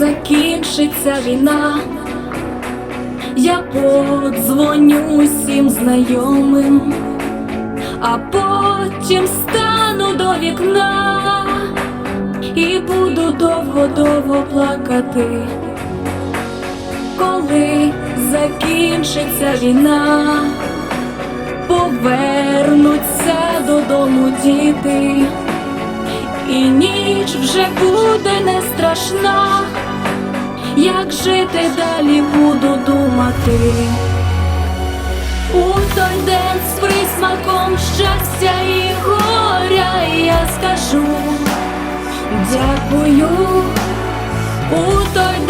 закінчиться війна, я подзвоню всім знайомим, а потім стану до вікна і буду довго-довго плакати, коли закінчиться війна, повернуться додому діти. І ніч вже буде не страшна, як жити далі буду думати. У той день з присмаком щастя і горя я скажу дякую. У той день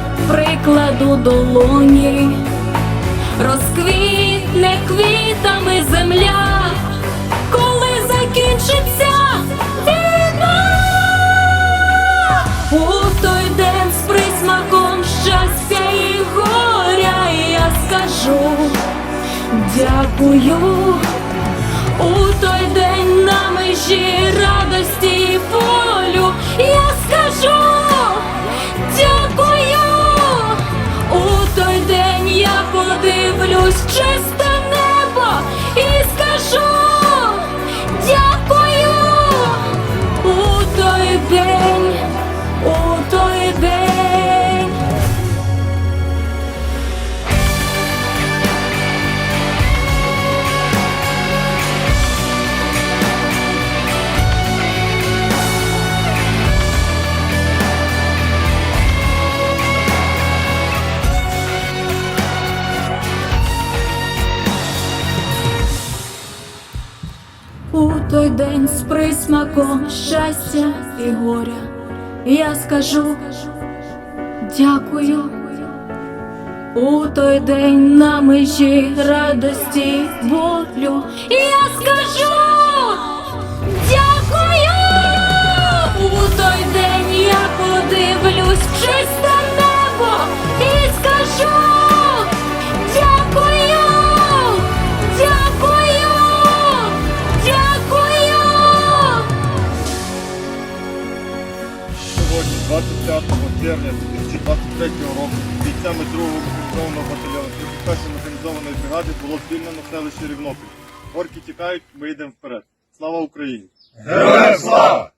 прикладу долоні, розквітне квітами земля, коли закінчиться війна, у той день з присмаком щастя і горя я скажу. Дякую. У той день на межі радості і волю подивлюсь в У той день з присмаком щастя і горя я скажу дякую. У той день на межі радості болю я скажу Сьогодні, 25 червня 2023 року, бійцями 2-го механізованого батальйону 31-ї механізованої бригади було звільнено селище Рівнопіль. Орки тікають, ми йдемо вперед. Слава Україні! Героям слава!